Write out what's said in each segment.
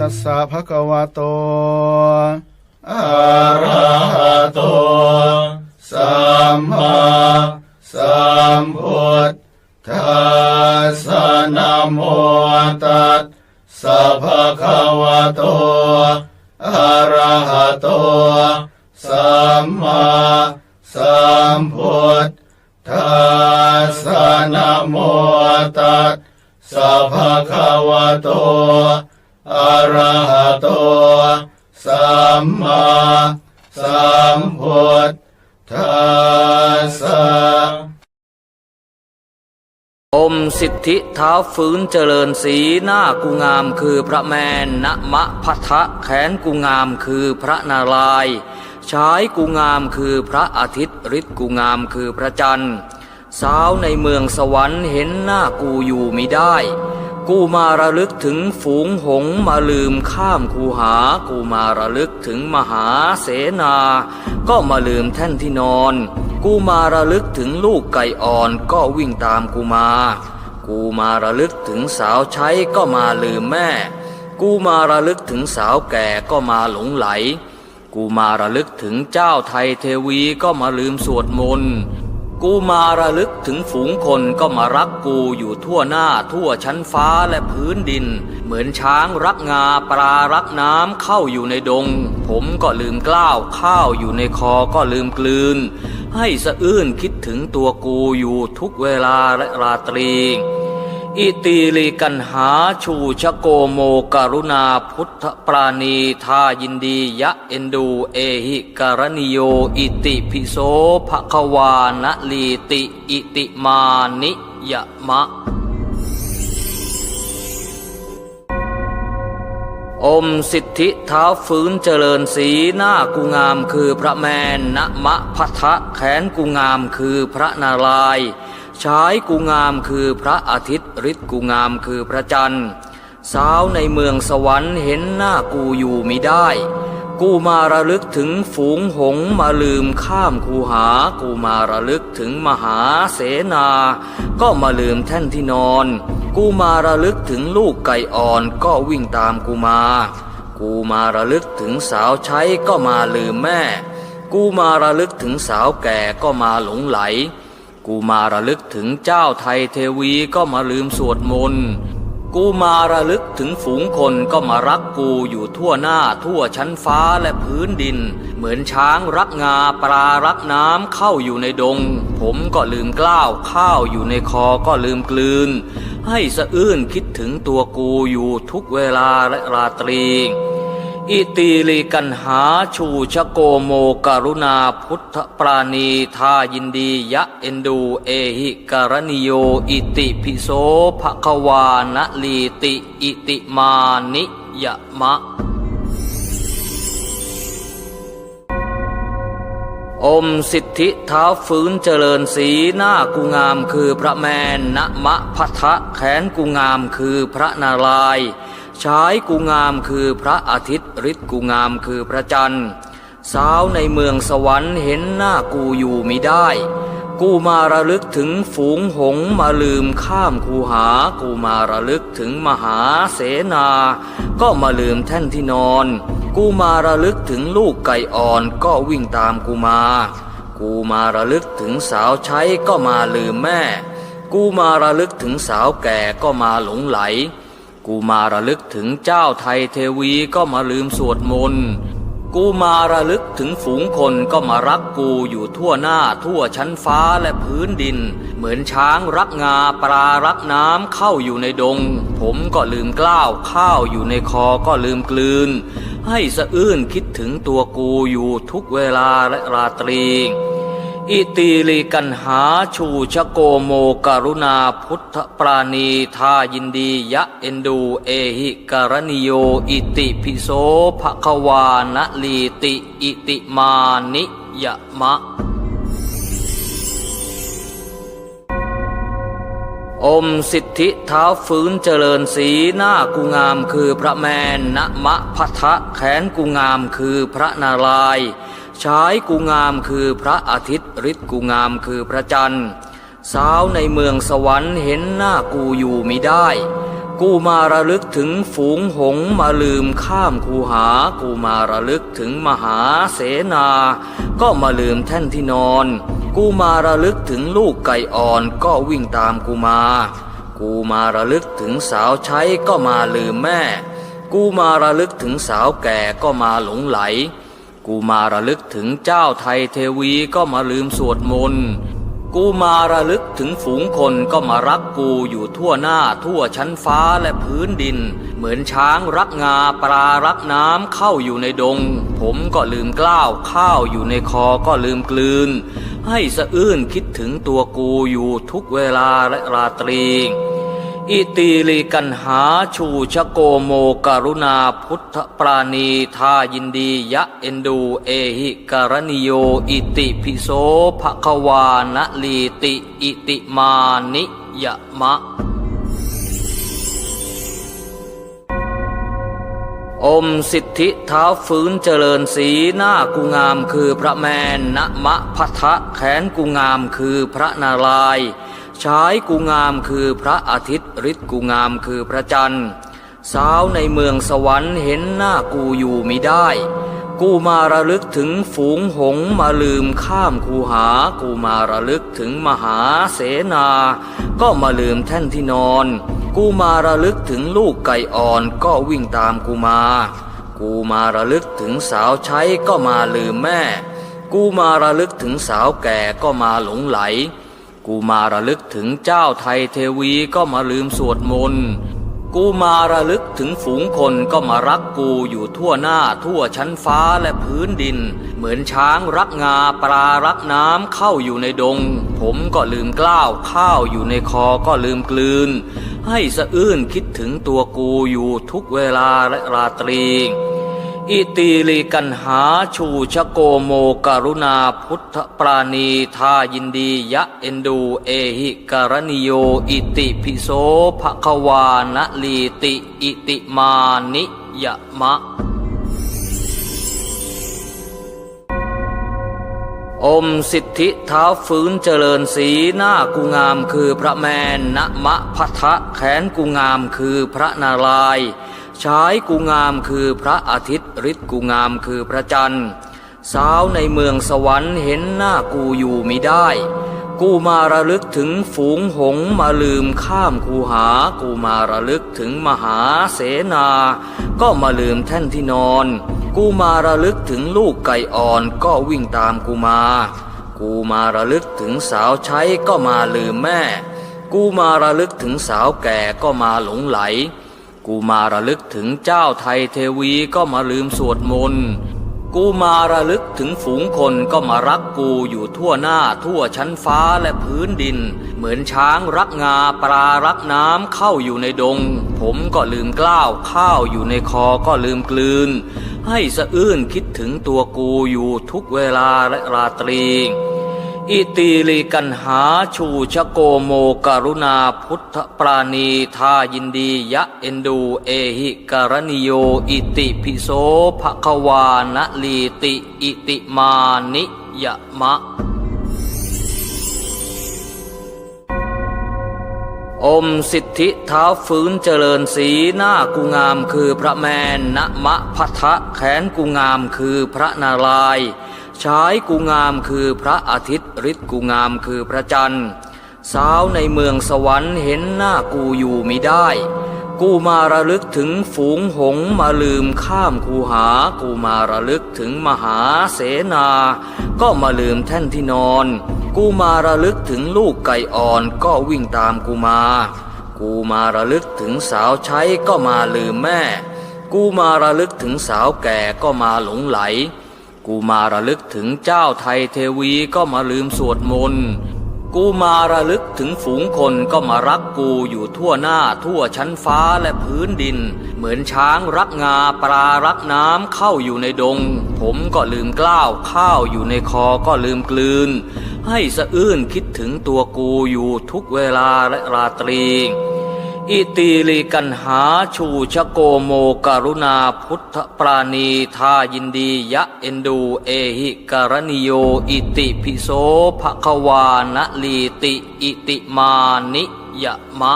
ตัสสะภะคะวะโตอะระหะโตสัมมาสัมพุทธัสสะนะโมตัสสะภะคะวะโตอะระหะโตสัมมาสัมพุทธัสสะนะโมตัสสะภะคะวะโต อะระหะโต สัมมาสัมพุทธัสสะอมสิทธิเท้าฟื้นเจริญสีหน้ากูงามคือพระแมนณมะพัทะแขนกูงามคือพระนารายณ์ชายกูงามคือพระอาทิตย์ฤทธิ์กูงามคือพระจันทร์สาวในเมืองสวรรค์เห็นหน้ากูอยู่มิได้ กูมาระลึกถึงฝูงหงมาลืมข้ามคูหา กูมาระลึกถึงมหาเสนา ก็มาลืมแท่นที่นอน กูมาระลึกถึงลูกไก่อ่อนก็วิ่งตามกูมา กูมาระลึกถึงสาวใช้ก็มาลืมแม่ กูมาระลึกถึงสาวแก่ก็มาหลงไหล กูมาระลึกถึงเจ้าไทยเทวีก็มาลืมสวดมนต์ กูมาระลึกถึงฝูงคนก็มารักกูอยู่ทั่วหน้าทั่วชั้นฟ้าและพื้นดิน เหมือนช้างรักงาปลารักน้ำเข้าอยู่ในดง ผมก็ลืมกล้าวข้าวอยู่ในคอก็ลืมกลืน ให้สะอื้นคิดถึงตัวกูอยู่ทุกเวลาและราตรี อิติลิกันหาชูชโกโมกรุณาพุทธปราณีทายินดียะเอนดูเอหิการณิโยอิติพิโสภควานะลีติอิติมานิยมะ อมสิทธิเท้าฟื้นเจริญสีหน้ากูงามคือพระแมนณมะพัทะแขนกูงามคือพระนารายณ์ ชายกูงามคือพระอาทิตย์ฤทธิ์กูงามคือพระจันทร์ สาวในเมืองสวรรค์เห็นหน้ากูอยู่มิได้ กูมาระลึกถึงฝูงหงมาลืมข้ามคูหา กูมาระลึกถึงมหาเสนา ก็มาลืมแท่นที่นอน กูมาระลึกถึงลูกไก่อ่อนก็วิ่งตามกูมา กูมาระลึกถึงสาวใช้ก็มาลืมแม่ กูมาระลึกถึงสาวแก่ก็มาหลงไหล กูมาระลึกถึงเจ้าไทยเทวีก็มาลืมสวดมนต์กูมาระลึกถึงฝูงคนก็มารักกูอยู่ทั่วหน้าทั่วชั้นฟ้าและพื้นดิน เหมือนช้างรักงาปลารักน้ำเข้าอยู่ในดง ผมก็ลืมกล้าวข้าวอยู่ในคอก็ลืมกลืน ให้สะอื้นคิดถึงตัวกูอยู่ทุกเวลาและราตรี อิติลิกันหาชูชโกโมกรุณาพุทธปราณีทายินดียะเอนดูเอหิการณิโยอิติพิโสภควานลีติอิติมานิยมะ อมสิทธิเท้าฟื้นเจริญสีหน้ากูงามคือพระแมนณมะพัทะแขนกูงามคือพระนารายณ์ ชายกูงามคือพระอาทิตย์ฤทธิ์กูงามคือพระจันทร์ สาวในเมืองสวรรค์เห็นหน้ากูอยู่มิได้ กูมาระลึกถึงฝูงหงมาลืมข้ามคูหา กูมาระลึกถึงมหาเสนา ก็มาลืมแท่นที่นอน กูมาระลึกถึงลูกไก่อ่อนก็วิ่งตามกูมา กูมาระลึกถึงสาวใช้ก็มาลืมแม่ กูมาระลึกถึงสาวแก่ก็มาหลงไหล กูมาระลึกถึงเจ้าไทยเทวีก็มาลืมสวดมนต์กูมาระลึกถึงฝูงคนก็มารักกูอยู่ทั่วหน้าทั่วชั้นฟ้าและพื้นดิน เหมือนช้างรักงาปลารักน้ำเข้าอยู่ในดง ผมก็ลืมกล้าวข้าวอยู่ในคอก็ลืมกลืน ให้สะอื้นคิดถึงตัวกูอยู่ทุกเวลาและราตรี อิติลิกันหาชูชโกโมกรุณาพุทธปราณีทายินดียะเอนดูเอหิการณิโยอิติพิโสภควานลีติอิติมานิยมะ อมสิทธิเท้าฟื้นเจริญสีหน้ากูงามคือพระแมนณมะพัทะแขนกูงามคือพระนารายณ์ ชายกูงามคือพระอาทิตย์ฤทธิ์กูงามคือพระจันทร์ สาวในเมืองสวรรค์เห็นหน้ากูอยู่มิได้ กูมาระลึกถึงฝูงหงมาลืมข้ามคูหา กูมาระลึกถึงมหาเสนา ก็มาลืมแท่นที่นอน กูมาระลึกถึงลูกไก่อ่อนก็วิ่งตามกูมา กูมาระลึกถึงสาวใช้ก็มาลืมแม่ กูมาระลึกถึงสาวแก่ก็มาหลงไหล กูมาระลึกถึงเจ้าไทยเทวีก็มาลืมสวดมนต์กูมาระลึกถึงฝูงคนก็มารักกูอยู่ทั่วหน้าทั่วชั้นฟ้าและพื้นดิน เหมือนช้างรักงาปลารักน้ำเข้าอยู่ในดง ผมก็ลืมกล้าวข้าวอยู่ในคอก็ลืมกลืน ให้สะอื้นคิดถึงตัวกูอยู่ทุกเวลาและราตรี อิติลิกันหาชูชโกโมการุณาพุทธปราณีทายินดียะเอนดูเอหิการณิโยอิติพิโสภควานลีติอิติมานิยมะ อมสิทธิเท้าฟื้นเจริญสีหน้ากูงามคือพระแมนณมะพัทะแขนกูงามคือพระนารายณ์ ชายกูงามคือพระอาทิตย์ฤทธิ์กูงามคือพระจันทร์ สาวในเมืองสวรรค์เห็นหน้ากูอยู่มิได้ กูมาระลึกถึงฝูงหงมาลืมข้ามคูหา กูมาระลึกถึงมหาเสนา ก็มาลืมแท่นที่นอน กูมาระลึกถึงลูกไก่อ่อนก็วิ่งตามกูมา กูมาระลึกถึงสาวใช้ก็มาลืมแม่ กูมาระลึกถึงสาวแก่ก็มาหลงไหล กูมาระลึกถึงเจ้าไทยเทวีก็มาลืมสวดมนต์กูมาระลึกถึงฝูงคนก็มารักกูอยู่ทั่วหน้าทั่วชั้นฟ้าและพื้นดิน เหมือนช้างรักงาปลารักน้ำเข้าอยู่ในดง ผมก็ลืมกล้าวข้าวอยู่ในคอก็ลืมกลืน ให้สะอื้นคิดถึงตัวกูอยู่ทุกเวลาและราตรี อิติลิกันหาชูชโกโมการุณาพุทธปราณีทายินดียะเอนดูเอหิการณิโยอิติพิโสภควานลีติอิติมานิยมะ อมสิทธิเท้าฟื้นเจริญสีหน้ากูงามคือพระแมนณมะพัทะแขนกูงามคือพระนารายณ์ ชายกูงามคือพระอาทิตย์ฤทธิ์กูงามคือพระจันทร์ สาวในเมืองสวรรค์เห็นหน้ากูอยู่มิได้ กูมาระลึกถึงฝูงหงมาลืมข้ามคูหา กูมาระลึกถึงมหาเสนา ก็มาลืมแท่นที่นอน กูมาระลึกถึงลูกไก่อ่อนก็วิ่งตามกูมา กูมาระลึกถึงสาวใช้ก็มาลืมแม่ กูมาระลึกถึงสาวแก่ก็มาหลงไหล กูมาระลึกถึงเจ้าไทยเทวีก็มาลืมสวดมนต์กูมาระลึกถึงฝูงคนก็มารักกูอยู่ทั่วหน้าทั่วชั้นฟ้าและพื้นดิน เหมือนช้างรักงาปลารักน้ำเข้าอยู่ในดง ผมก็ลืมกล้าวข้าวอยู่ในคอก็ลืมกลืน ให้สะอื้นคิดถึงตัวกูอยู่ทุกเวลาและราตรี อิติลิกันหาชูชโกโมการุณาพุทธปราณีทายินดียะเอนดูเอหิการณิโยอิติพิโสภควานลีติอิติมานิยมะ อมสิทธิเท้าฟื้นเจริญสีหน้ากูงามคือพระแมนณมะพัทะแขนกูงามคือพระนารายณ์ ชายกูงามคือพระอาทิตย์ฤทธิ์กูงามคือพระจันทร์ สาวในเมืองสวรรค์เห็นหน้ากูอยู่มิได้ กูมาระลึกถึงฝูงหงมาลืมข้ามคูหา กูมาระลึกถึงมหาเสนา ก็มาลืมแท่นที่นอน กูมาระลึกถึงลูกไก่อ่อนก็วิ่งตามกูมา กูมาระลึกถึงสาวใช้ก็มาลืมแม่ กูมาระลึกถึงสาวแก่ก็มาหลงไหล กูมาระลึกถึงเจ้าไทยเทวีก็มาลืมสวดมนต์กูมาระลึกถึงฝูงคนก็มารักกูอยู่ทั่วหน้าทั่วชั้นฟ้าและพื้นดิน เหมือนช้างรักงาปลารักน้ำเข้าอยู่ในดง ผมก็ลืมกล้าวข้าวอยู่ในคอก็ลืมกลืน ให้สะอื้นคิดถึงตัวกูอยู่ทุกเวลาและราตรี อิตีลิกันหาชูชโกโมกรุณาพุทธปราณีทายินดียะเอนดูเอหิกรณิโยอิติพิโสภควานลีติอิติมานิยะมะ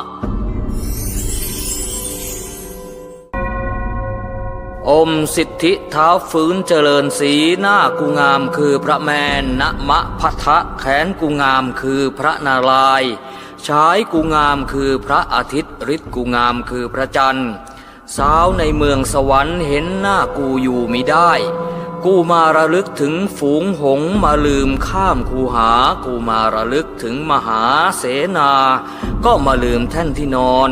อมสิทธิเท้าฟื้นเจริญสีหน้ากูงามคือพระแมนนะมะพัทะแขนกูงามคือพระนารายณ์ ชายกูงามคือพระอาทิตย์ฤทธิ์กูงามคือพระจันทร์ สาวในเมืองสวรรค์เห็นหน้ากูอยู่มิได้ กูมาระลึกถึงฝูงหงมาลืมข้ามคูหา กูมาระลึกถึงมหาเสนา ก็มาลืมแท่นที่นอน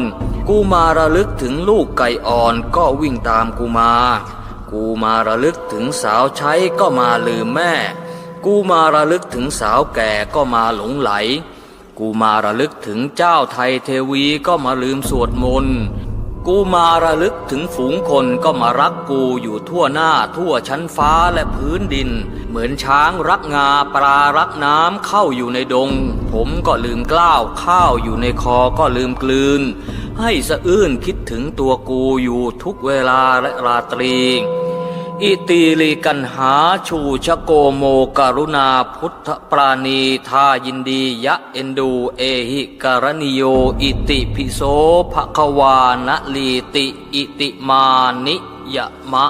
กูมาระลึกถึงลูกไก่อ่อนก็วิ่งตามกูมา กูมาระลึกถึงสาวใช้ก็มาลืมแม่ กูมาระลึกถึงสาวแก่ก็มาหลงไหล กูมาระลึกถึงเจ้าไทยเทวีก็มาลืมสวดมนต์กูมาระลึกถึงฝูงคนก็มารักกูอยู่ทั่วหน้าทั่วชั้นฟ้าและพื้นดิน เหมือนช้างรักงาปลารักน้ำเข้าอยู่ในดง ผมก็ลืมกล้าวข้าวอยู่ในคอก็ลืมกลืน ให้สะอื้นคิดถึงตัวกูอยู่ทุกเวลาและราตรี อิติลิกันหาชูชโกโมการุณาพุทธปราณีทายินดียะเอนดูเอหิการณิโยอิติปิโสภควานลีติอิติมานิยมะ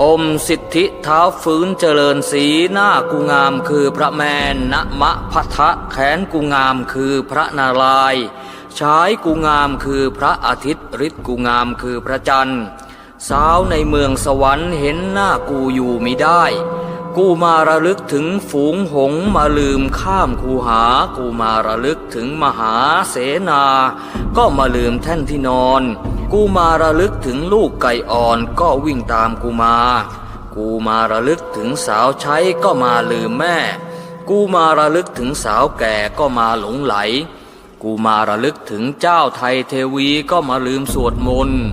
อมสิทธิเท้าฟื้นเจริญสีหน้ากูงามคือพระแมนณมะพัทะแขนกูงามคือพระนารายณ์ ชายกูงามคือพระอาทิตย์ฤทธิ์กูงามคือพระจันทร์ สาวในเมืองสวรรค์เห็นหน้ากูอยู่มิได้ กูมาระลึกถึงฝูงหงมาลืมข้ามคูหา กูมาระลึกถึงมหาเสนา ก็มาลืมแท่นที่นอน กูมาระลึกถึงลูกไก่อ่อนก็วิ่งตามกูมา กูมาระลึกถึงสาวใช้ก็มาลืมแม่ กูมาระลึกถึงสาวแก่ก็มาหลงไหล กูมาระลึกถึงเจ้าไทยเทวีก็มาลืมสวดมนต์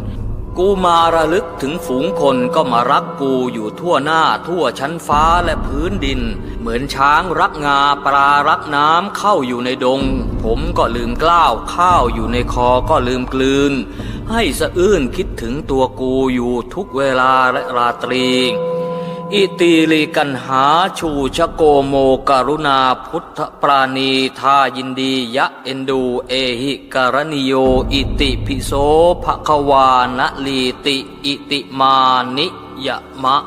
กูมาระลึกถึงฝูงคนก็มารักกูอยู่ทั่วหน้าทั่วชั้นฟ้าและพื้นดิน เหมือนช้างรักงาปลารักน้ำเข้าอยู่ในดง ผมก็ลืมกล้าวข้าวอยู่ในคอก็ลืมกลืน ให้สะอื้นคิดถึงตัวกูอยู่ทุกเวลาและราตรี อิติลิกันหาชูชโกโมการุณาพุทธปราณีทายินดียะเอนดูเอหิการณิโยอิติพิโสภควานลีติอิติมานิยมะ